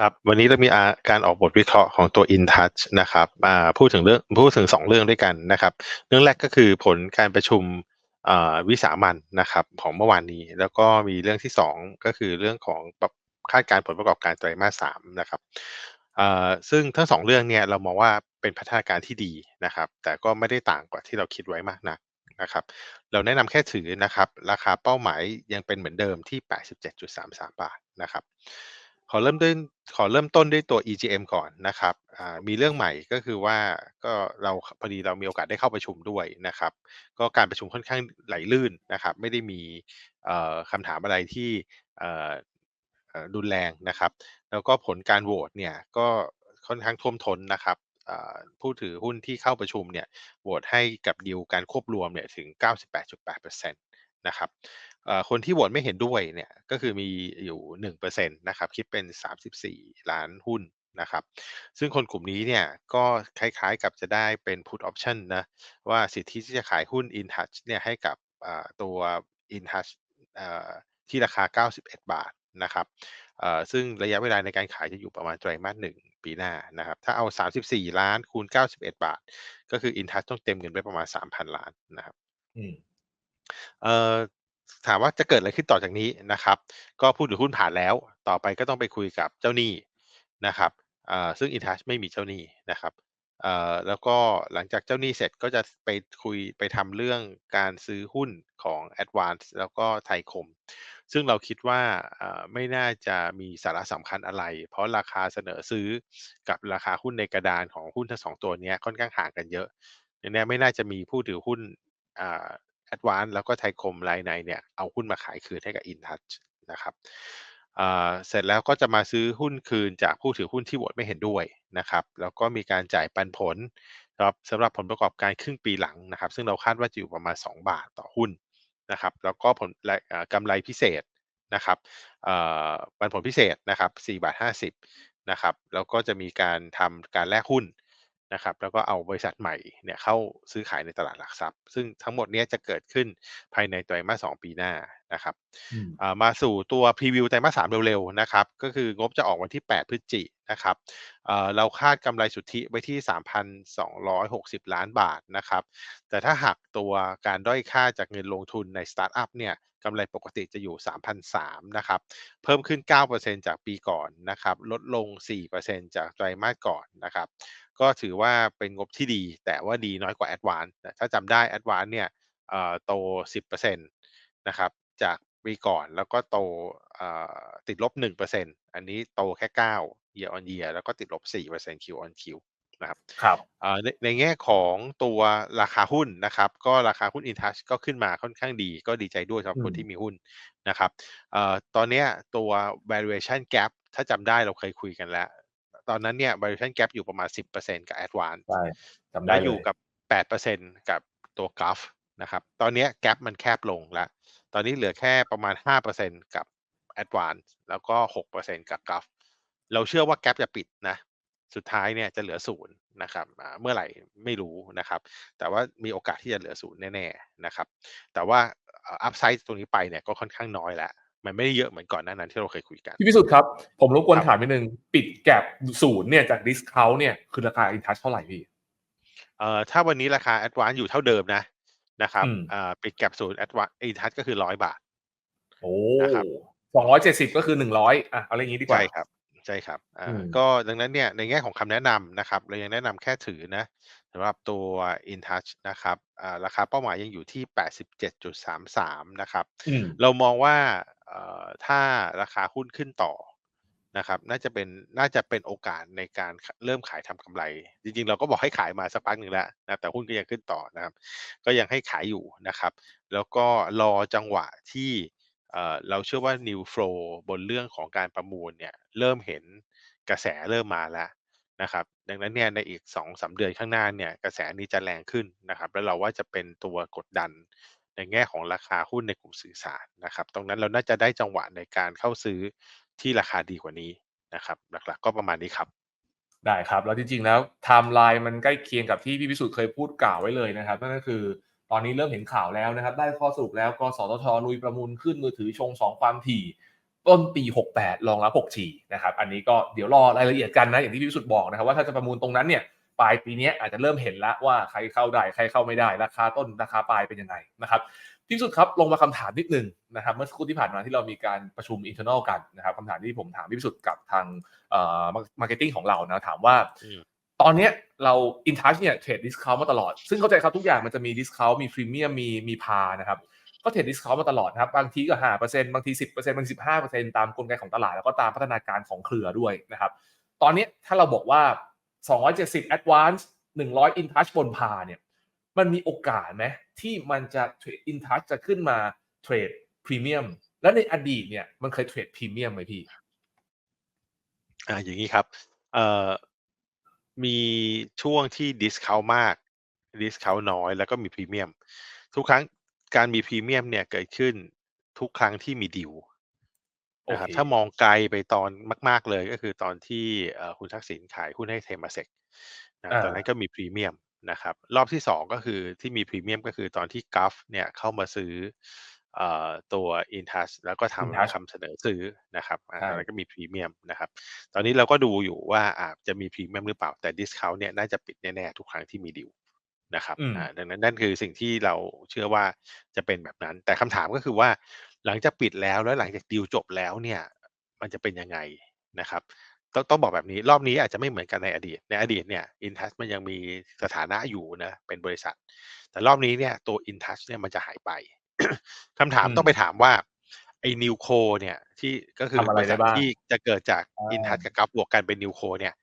ครับวันนี้เรามีการออกบทวิเคราะห์ของตัว InTouch นะครับอ่าพูดถึงเรื่องพูดถึงสองเรื่องด้วยกันนะครับ เรื่องแรกก็คือผลการประชุมวิสามันนะครับของเมื่อวานนี้ แล้วก็มีเรื่องที่สองก็คือเรื่องของคาดการผลประกอบการไตรมาสสามนะครับซึ่งทั้งสองเรื่องเนี่ยเรามองว่าเป็นพัฒนาการที่ดีนะครับ แต่ก็ไม่ได้ต่างกว่าที่เราคิดไว้มากนักนะครับ เราแนะนำแค่ถือนะครับ ราคาเป้าหมายยังเป็นเหมือนเดิมที่ 87.33 บาทนะครับ ขอเริ่มด้วยขอเริ่มต้นด้วยตัว EGM ก่อนนะครับอ่ามีเรื่องใหม่ก็คือว่าก็เราพอดีเรามีโอกาสได้เข้าประชุมด้วยนะครับ ก็การประชุมค่อนข้างไหลลื่นนะครับ ไม่ได้มีเอ่อคำถามอะไรที่เอ่อเอ่อรุนแรงนะครับ แล้วก็ผลการโหวตเนี่ยก็ค่อนข้างท่วมท้นนะครับอ่าผู้ถือหุ้นที่เข้าประชุมเนี่ยโหวตให้กับดีลการควบรวมเนี่ยถึง 98.8%นะครับ คนที่โหวตไม่เห็นด้วยเนี่ยก็คือมีอยู่1%นะครับคิดเป็น34ล้านหุ้นนะครับ ซึ่งคนกลุ่มนี้เนี่ยก็คล้ายๆกับจะได้เป็น put option นะว่าสิทธิที่จะขายหุ้น InTouch เนี่ยให้กับอ่าตัว InTouch อ่าที่ราคา 91 บาทนะครับเอ่อซึ่งระยะเวลาในการขายจะอยู่ประมาณไตรมาสหนึ่งปีหน้านะครับ ถ้าเอา 34 ล้านคูณ 91 บาท ก็คือ InTouch ต้องเต็มเงินไปประมาณ 3,000 ล้านนะครับอืมเอ่อ ถามว่าจะเกิดอะไรขึ้นต่อจากนี้นะครับ ก็ผู้ถือหุ้นผ่านแล้ว ต่อไปก็ต้องไปคุยกับเจ้าหนี้นะครับอ่อซึ่ง InTouch ไม่มีเจ้าหนี้นะครับอ่อแล้วก็หลังจากเจ้าหนี้เสร็จก็จะไปคุยไปทำเรื่องการซื้อหุ้นของ Advance แล้วก็ไทยคม ซึ่งเราคิดว่าอ่อไม่น่าจะมีสาระสำคัญอะไร เพราะราคาเสนอซื้อกับราคาหุ้นในกระดานของหุ้นทั้งสองตัวนี้ค่อนข้างห่างกันเยอะดังนั้นไม่น่าจะมีผู้ถือหุ้นอ่า แอดวานแล้วก็ไทยคมรายในเนี่ยเอาหุ้นมาขายคืนให้กับ InTouch นะครับเสร็จแล้วก็จะมาซื้อหุ้นคืนจากผู้ถือหุ้นที่โหวตไม่เห็นด้วยนะครับ แล้วก็มีการจ่ายปันผลครับสำหรับผลประกอบการครึ่งปีหลังนะครับ ซึ่งเราคาดว่าจะอยู่ประมาณ 2 บาทต่อหุ้นนะครับ แล้วก็ผลกำไรพิเศษนะครับปันผลพิเศษนะครับ4บาท50นะครับ แล้วก็จะมีการทำการแลกหุ้น นะครับ แล้วก็เอาบริษัทใหม่เนี่ยเข้าซื้อขายในตลาดหลักทรัพย์ ซึ่งทั้งหมดเนี้ยจะเกิดขึ้นภายในไตรมาส2ปีหน้านะครับอืมอ่ามาสู่ตัวพรีวิวไตรมาส3เร็วๆนะครับ ก็คืองบจะออกวันที่ 8 พฤศจินะครับเอ่อเราคาดกำไรสุทธิไว้ที่ 3,260 ล้านบาทนะครับ แต่ถ้าหักตัวการด้อยค่าจากเงินลงทุนในสตาร์ทอัพเนี่ยกำไรปกติจะอยู่ 3,003นะครับ เพิ่มขึ้น 9%จากปีก่อนนะครับ ลดลง 4%จากไตรมาสก่อนนะครับ ก็ถือว่าเป็นงบที่ดี แต่ว่าดีน้อยกว่า Advance นะถ้าจำได้ Advance เนี่ยเอ่อโต 10%นะครับจากปีก่อนแล้วก็โตเอ่อติดลบ 1%อันนี้โตแค่9 year on year แล้วก็ติดลบ 4% Q on Q นะครับครับอ่าในในแง่ของตัวราคาหุ้นนะครับ ก็ราคาหุ้น InTouch ก็ขึ้นมาค่อนข้างดี ก็ดีใจด้วยสำหรับคนอืมที่มีหุ้นนะครับเอ่อตอนเนี้ยตัว valuation gap ถ้าจำได้เราเคยคุยกันแล้ว ตอนนั้นเนี่ย valuation gap อยู่ประมาณ 10%กับ Advance ใช่จำได้แล้วเลอยู่ยกับ 8%กับตัว Gulf นะครับ ตอนเนี้ย gap มันแคบลงแล้วตอนนี้เหลือแค่ประมาณ 5%กับ Advance แล้วก็ 6%กับ Gulf เราเชื่อว่า gap จะปิดนะ สุดท้ายเนี่ยจะเหลือศูนย์นะครับอ่าเมื่อไหร่ไม่รู้นะครับ แต่ว่ามีโอกาสที่จะเหลือศูนย์แน่ๆนะครับ แต่ว่าอัพไซด์ตรงนี้ไปเนี่ยก็ค่อนข้างน้อยแล้ว มันไม่ได้เยอะเหมือนก่อนหน้านั้นที่เราเคยคุยกันพี่พิสุทธิ์ครับ ผมรบกวนครับถามนิดนึง ปิดแกลบศูนย์เนี่ยจากดิสคาวเนี่ยคือราคาอินทัชเท่าไหร่พี่เอ่อถ้าวันนี้ราคา Advance อยู่เท่าเดิมนะนะครับอืมอ่าปิดแก็บศูนย์ Advance อีทัชก็คือร้อยบาท โอ้นะครับสองร้อยเจ็ดสิบก็คือหนึ่งร้อยอะเอาอย่างนี้ดีกว่าใช่ครับใช่ครับอ่าอืมก็ดังนั้นเนี่ยในแง่ของคำแนะนำนะครับ เรายังแนะนำแค่ถือนะสำหรับตัว InTouch นะครับอ่าราคาเป้าหมายยังอยู่ที่ 87.33 นะครับอืมเรามองว่าเอ่อ ถ้าราคาหุ้นขึ้นต่อนะครับน่าจะเป็นน่าจะเป็นโอกาสในการเริ่มขายทำกำไร จริงๆ เราก็บอกให้ขายมาสักพักหนึ่งแล้วนะแต่หุ้นก็ยังขึ้นต่อนะครับ ก็ยังให้ขายอยู่นะครับ แล้วก็รอจังหวะที่เอ่อเราเชื่อว่า new flow บนเรื่องของการประมูลเนี่ยเริ่มเห็นกระแสเริ่มมาแล้วนะครับ ดังนั้นเนี่ยในอีก2อสเดือนข้างหน้าเนี่ยกระแสนี้จะแรงขึ้นนะครับ แล้วเราว่าจะเป็นตัวกดดัน ในแง่ของราคาหุ้นในกลุ่มสื่อสารนะครับ ตรงนั้นเราน่าจะได้จังหวะในการเข้าซื้อที่ราคาดีกว่านี้นะครับ หลักๆ ก็ประมาณนี้ครับ ได้ครับ แล้วจริงๆแล้วไทม์ไลน์มันใกล้เคียงกับที่พี่พิสุทธิ์เคยพูดกล่าวไว้เลยนะครับนั่นก็คือตอนนี้เริ่มเห็นข่าวแล้วนะครับ ได้ข้อสรุปแล้วกสทชลุยประมูลขึ้นมือถือชงสองความถี่ ต้นปี 68รองรับ6ฉีนะครับ อันนี้ก็เดี๋ยวรอรายละเอียดกันนะ อย่างที่พี่วิสุทธ์บอกนะครับว่าถ้าจะประมูลตรงนั้นเนี่ย ปลายปีนี้อาจจะเริ่มเห็นแล้วว่าใครเข้าได้ใครเข้าไม่ได้ ราคาต้นราคาปลายเป็นยังไงนะครับพี่วิสุทธ์ครับลงมาคำถามนิดนึงนะครับเมื่อสักครู่ที่ผ่านมาที่เรามีการประชุม internal กันนะครับคำถามที่ผมถามพี่วิสุทธ์กับทางเอ่อ marketing ของเรานะถามว่าอืมตอนเนี้ยเรา in touch เนี่ยเทรด discount มาตลอด ซึ่งเข้าใจครับทุกอย่างมันจะมี discount มี premium มีมีพานะครับก็เทรด discount มาตลอดนะครับบางทีก็ห้าเปอร์เซ็นต์บางทีสิบเปอร์เซ็นต์บางทีสิบห้าเปอร์เซ็นต์ตามกลไกของตลาดแล้วก็ตามพัฒนาการของเครือด้วยนะครับตอนนี้ถ้าเราบอกว่า 270 advance 100 in touch บนพาเนี่ย มันมีโอกาสไหมที่มันจะเทรด in touch จะขึ้นมาเทรด premium และในอดีตเนี่ยมันเคยเทรด premium ไหมพี่ อ่าอย่างนี้ครับ เอ่อ มีช่วงที่ดิสคาวมากดิสคาวน้อยแล้วก็มีพรีเมียม ทุกครั้งการมีพรีเมียมเนี่ยเกิดขึ้นทุกครั้งที่มีดิว นะครับโอเค ถ้ามองไกลไปตอนมาก ๆ เลยก็คือตอนที่เอ่อคุณทักษิณขายหุ้นให้เทมาเซกนะอ่า ตอนนั้นก็มีพรีเมียมนะครับรอบที่สองก็คือที่มีพรีเมียมก็คือตอนที่กัฟเนี่ยเข้ามาซื้อเอ่อตัวอินทัชแล้วก็ทำ InTouch คำเสนอซื้อนะครับอ่าใช่ ตอนนั้นก็มีพรีเมียมนะครับตอนนี้เราก็ดูอยู่ว่าอาจจะมีพรีเมียมหรือเปล่าแต่ดิสคาวเนี่ยน่าจะปิดแน่ ๆ ทุกครั้งที่มีดิวนะครับอืม อ่าดังนั้นนั่นคือสิ่งที่เราเชื่อว่าจะเป็นแบบนั้น แต่คำถามก็คือว่า หลังจากปิดแล้วแล้วหลังจากดิวจบแล้วเนี่ยมันจะเป็นยังไงนะครับต้องต้องบอกแบบนี้รอบนี้อาจจะไม่เหมือนกันในอดีต ในอดีตเนี่ยอินทัชมันยังมีสถานะอยู่นะเป็นบริษัท แต่รอบนี้เนี่ยตัวอินทัชเนี่ยมันจะหายไปคำถามอืมต้องไปถามว่าไอ้นิวโคเนี่ยที่ก็คือทำอะไรบริษัทได้บ้างที่จะเกิดจากอ่าอินทัชกับกับบวกกันเป็นนิวโคเนี่ย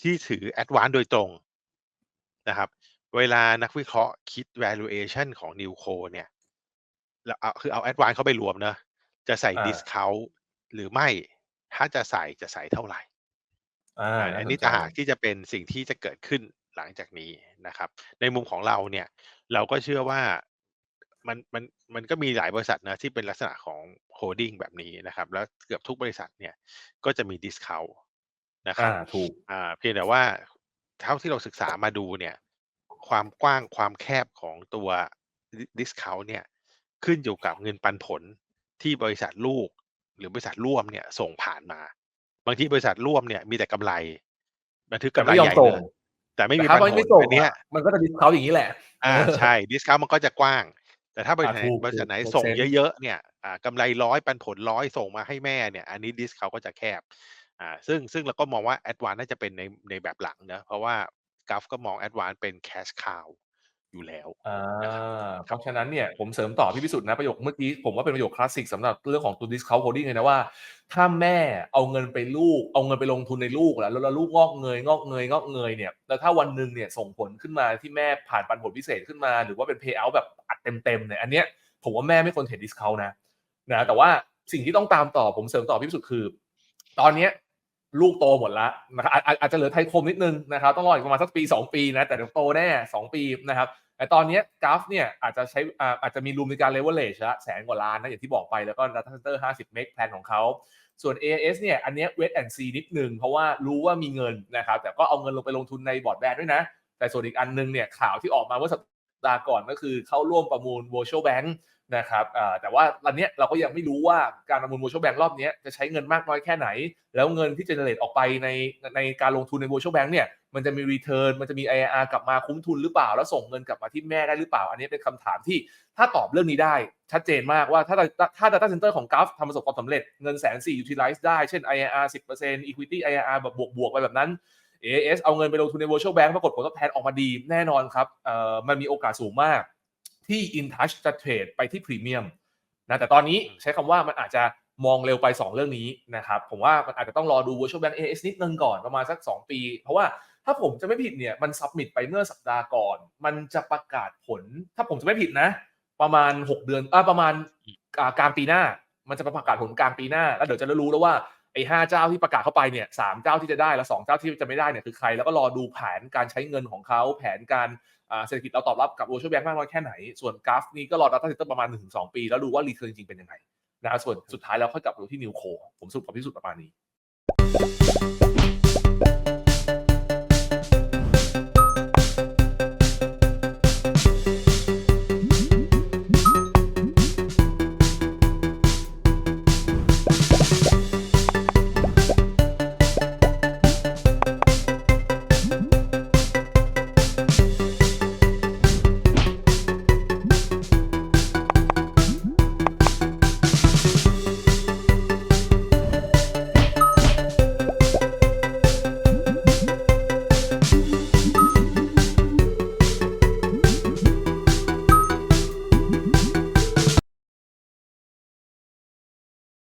ที่ถือแอดวานโดยตรงนะครับ เวลานักวิเคราะห์คิด valuation ของนิวโคเนี่ย แล้วเอาคือเอาแอดวานเข้าไปรวมเนอะจะใส่อ่า discount หรือไม่ ถ้าจะใส่จะใส่เท่าไหร่อ่าอ่าาอันสนี้ใจต่างหากที่จะเป็นสิ่งที่จะเกิดขึ้นหลังจากนี้นะครับ ในมุมของเราเนี่ย เราก็เชื่อว่ามันมันมันก็มีหลายบริษัทนะที่เป็นลักษณะของโฮดดิ้งแบบนี้นะครับ แล้วเกือบทุกบริษัทเนี่ยก็จะมีดิสคาวนะครัอ่าบถูกอ่าเพียงแต่ว่าเท่าที่เราศึกษามาดูเนี่ย ความกว้างความแคบของตัวดิสคาวเนี่ย ขึ้นอยู่กับเงินปันผลที่บริษัทลูก หรือบริษัทร่วมเนี่ยส่งผ่านมา บางทีบริษัทร่วมเนี่ยมีแต่กำไรบันทึกแต่กำไรไม่ยอมใหญ่ส่งเลยแต่ไม่มีแต่ถ้าปันมันผไม่ลส่งอันเนี้ยอะมันก็จะดิสเขาอย่างนี้แหละ อ่าใช่ดิสคาวมันก็จะกว้าง แต่ถ้าบริษัทอ่าไหนถูกบริษัทไหนถูกส่ง make sense เยอะๆเนี่ยอ่ากำไรร้อยปันผลร้อยส่งมาให้แม่เนี่ย อันนี้ดิสคาวก็จะแคบอ่าซึ่งซึ่งเราก็มองว่าแอดวานน่าจะเป็นในในแบบหลังนะเพราะว่ากราฟก็มองแอดวานเป็นแคชคาว อยู่แล้วอ่านะครับเพราะฉะนั้นเนี่ยผมเสริมต่อพี่พิสุทธิ์นะประโยคเมื่อกี้ผมว่าเป็นประโยคคลาสสิกสำหรับเรื่องของตัว discount holding เลยนะว่า ถ้าแม่เอาเงินไปลูก เอาเงินไปลงทุนในลูกแล้วแล้วลูกงอกเงยงอกเงยงอกเงยเนี่ยแล้วถ้าวันหนึ่งเนี่ยส่งผลขึ้นมาที่แม่ผ่านปันผลพิเศษขึ้นมา หรือว่าเป็น payout แบบอัดเต็มๆเนี่ยอันเนี้ยผมว่าแม่ไม่ควรเทรด discount นะนะแต่ว่าสิ่งที่ต้องตามต่อผมเสริมต่อพี่พิสุทธิ์คือ ตอนเนี้ยลูกโตหมดแล้วนะครับอาจอาจอาจจะเหลือไทยคมนิดนึงนะครับต้องรออีกประมาณสักปี 2 ปีนะแต่เดี๋ยวโตแน่ 2 ปีนะครับ แต่ตอนนี้กราฟเนี่ยอาจจะใช้อ่าอาจจะมีรูมในการเลเวลเลชละแสนกว่าล้านนะอย่างที่บอกไปแล้วก็ data center 50 เมกแพลนของเขาส่วน AIS เนี่ยอันนี้เวทแอนด์ซีนิดนึง เพราะว่ารู้ว่ามีเงินนะครับแต่ก็เอาเงินลงไปลงทุนในบอร์ดแบนด้วยนะ แต่ส่วนอีกอันนึงเนี่ยข่าวที่ออกมาเมื่อสัปดาห์ก่อนก็คือเข้าร่วมประมูล virtual bank นะครับแต่ว่าตอนนี้เราก็ยังไม่รู้ว่าการประมูล virtual bank รอบนี้จะใช้เงินมากน้อยแค่ไหน แล้วเงินที่ generate ออกไปในในการลงทุนใน virtual bank เนี่ยมันจะมี return มันจะมี IRR กลับมาคุ้มทุนหรือเปล่า แล้วส่งเงินกลับมาที่แม่ได้หรือเปล่า อันนี้เป็นคำถามที่ถ้าตอบเรื่องนี้ได้ ชัดเจนมากว่าถ้าถ้า data center ของ g u f ทำประสบความสำเร็จเงินแสนสี่ utilize ได้เช่น IRR 10% equity IRR แบบบวกๆไปแบบนั้น AAS เอาเงินไปลงทุนใน virtual bank ปรากฏผลตอบแทนออกมาดีแน่นอนครับเอ่อมันมีโอกาสสูงมาก ที่ InTouch จะเทรดไปที่พรีเมียมนะแต่ตอนนี้ใช้คำว่ามันอาจจะมองเร็วไป 2 เรื่องนี้นะครับผมว่ามันอาจจะต้องรอดู Virtual Bank AS นิดนึงก่อนประมาณสัก 2 ปี เพราะว่าถ้าผมจะไม่ผิดเนี่ยมันสับมิดไปเมื่อสัปดาห์ก่อน มันจะประกาศผล ถ้าผมจะไม่ผิดนะ ประมาณ 6 เดือนอ่าประมาณอ่ากลางปีหน้า มันจะประกาศผลกลางปีหน้า แล้วเดี๋ยวจะรู้แล้วว่า ไอ้ห้าเจ้าที่ประกาศเข้าไปเนี่ยสามเจ้าที่จะได้และสองเจ้าที่จะไม่ได้เนี่ยคือใคร แล้วก็รอดูแผนการใช้เงินของเขาแผนการเศรษฐกิจเราตอบรับกับ virtual bank มากน้อยแค่ไหน ส่วนกราฟนี้ก็รอ data center ประมาณ 1-2 ปี แล้วดูว่ารีเทิร์นจริงๆเป็นยังไงนะส่วนสุดท้ายแล้วค่อยกลับมาดูที่นิวโคผมสรุปกับที่สุดประมาณนี้